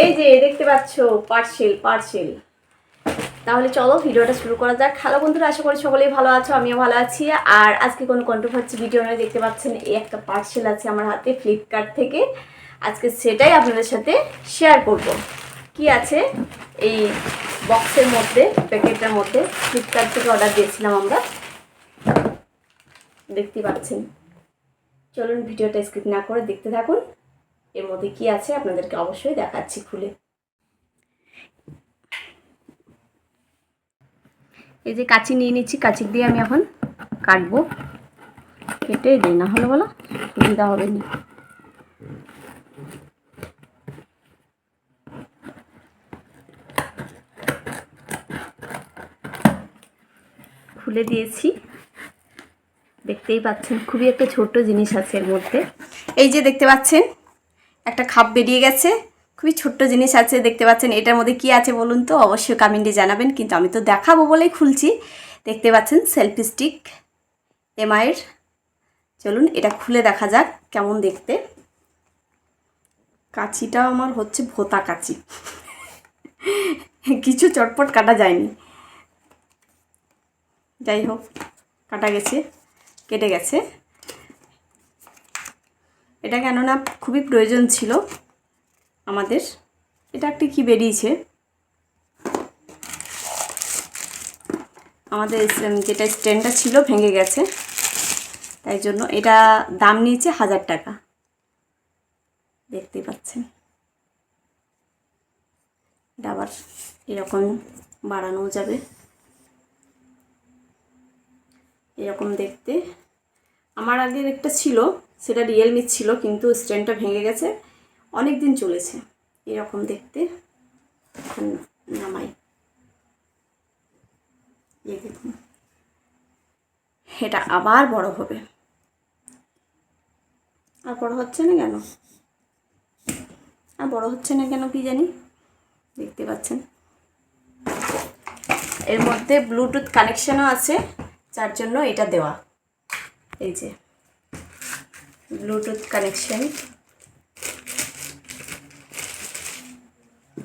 এই যে দেখতে পাচ্ছ পার্সেল পার্সেল তাহলে চলো, ভিডিওটা শুরু করা যাক। হ্যালো বন্ধুরা, আশা করি সকলেই ভালো আছো, আমিও ভালো আছি। আর আজকে কোনো কন্ট্রোভার্সি ভিডিও নয়, দেখতে পাচ্ছেন, এই একটা পার্সেল আছে আমার হাতে ফ্লিপকার্ট থেকে। আজকে সেটাই আপনাদের সাথে শেয়ার করব। কি আছে এই বক্সের মধ্যে, প্যাকেটটার মধ্যে? ফ্লিপকার্ট থেকে অর্ডার দিয়েছিলাম আমরা। দেখতে পাচ্ছেন। চলুন, ভিডিওটা স্কিপ না করে দেখতে থাকুন। এর মধ্যে কি আছে আপনাদেরকে অবশ্যই দেখাচ্ছি খুলে। এই যে কাচি নিয়ে নিচ্ছি, কাচি দিয়ে আমি এখন কাটবো। কেটে দিই, না হলে বলো, সুবিধা হবে না। খুলে দিয়েছি। দেখতেই পাচ্ছেন, খুবই একটা ছোট্ট জিনিস আছে এর মধ্যে। এই যে দেখতে পাচ্ছেন একটা খাপ বেরিয়ে গেছে। খুবই ছোট্ট জিনিস আছে, দেখতে পাচ্ছেন। এটার মধ্যে কি আছে বলুন তো? অবশ্যই কমেন্টে জানাবেন, কিন্তু আমি তো দেখাবো বলেই খুলছি। দেখতে পাচ্ছেন সেলফি স্টিক এমআইয়ের চলুন, এটা খুলে দেখা যাক কেমন দেখতে। কাঁচিটা আমার হচ্ছে ভোতা কাঁচি। কিছু চটপট কাটা যায়নি। যাই হোক, কাটা গেছে, কেটে গেছে। এটা কেননা খুবই প্রয়োজন ছিল আমাদের। এটা একটি কি বেরিয়েছে? আমাদের যেটা স্ট্যান্ডটা ছিল ভেঙে গেছে। তাই জন্য এটা দাম নিয়েছে হাজার টাকা। দেখতেই পাচ্ছেন। এটা আবার এরকম বাড়ানো যাবে। এরকম দেখতে। আমার আগের একটা ছিল। সেটা রিয়েলমি ছিল, কিন্তু স্ট্যান্ডটা ভেঙে গেছে। অনেক দিন চলেছে। এরকম দেখতে। নামাই। দেখুন। এটা আবার বড় হবে। আর বড় হচ্ছে না কেন? আর বড় হচ্ছে না কেন কি জানি? দেখতে পাচ্ছেন। এর মধ্যে ব্লুটুথ কানেকশনও আছে, যার জন্য এটা দেওয়া। এই যে। ব্লুটুথ কানেকশন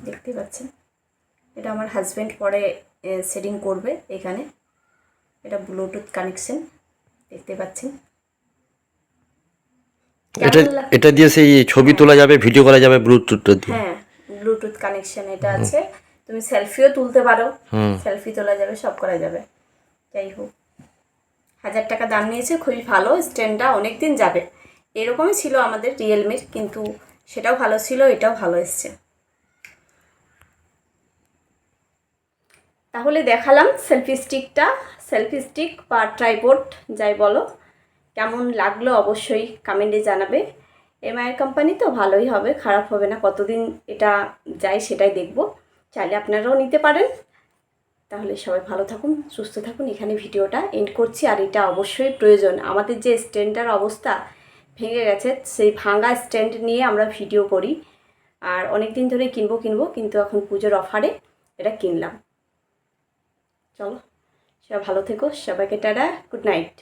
দেখতে পাচ্ছেন? এটা আমার হাজব্যান্ড পরে সেটিং করবে এখানে। এটা ব্লুটুথ কানেকশন দেখতে পাচ্ছেন? এটা এটা দিয়ে সেই ছবি তোলা যাবে ভিডিও করা যাবে ব্লুটুথটা দিয়ে? হ্যাঁ ব্লুটুথ কানেকশন এটা আছে। তুমি সেলফিও তুলতে পারো। সেলফি তোলা যাবে সব করা যাবে। যাই হোক। হাজার টাকা দাম নিয়েছে খুবই ভালো। স্ট্যান্ডটা অনেক দিন যাবে। এরকমই ছিল আমাদের রিয়েলমির কিন্তু সেটাও ভালো ছিল, এটাও ভালো এসছে। তাহলে দেখালাম সেলফি স্টিকটা সেলফি স্টিক বা ট্রাইপোর্ট যাই বলো। কেমন লাগল অবশ্যই কমেন্টে জানাবে। এমআইয়ের কোম্পানি তো ভালোই হবে, খারাপ হবে না, কতদিন এটা যায় সেটাই দেখব। চাইলে আপনারাও নিতে পারেন। তাহলে সবাই ভালো থাকুন, সুস্থ থাকুন। এখানে ভিডিওটা এন্ড করছি, আর এটা অবশ্যই প্রয়োজন। আমাদের যে স্ট্যান্ডটার অবস্থা ভেঙে গেছে, সেই ভাঙা স্ট্যান্ড নিয়ে আমরা ভিডিও করি। আর অনেক দিন ধরে কিনবো কিনবো, কিন্তু এখন পুজোর অফারে এটা কিনলাম। চলো, সবাই ভালো থেকো, সবাইকে টাটা গুড নাইট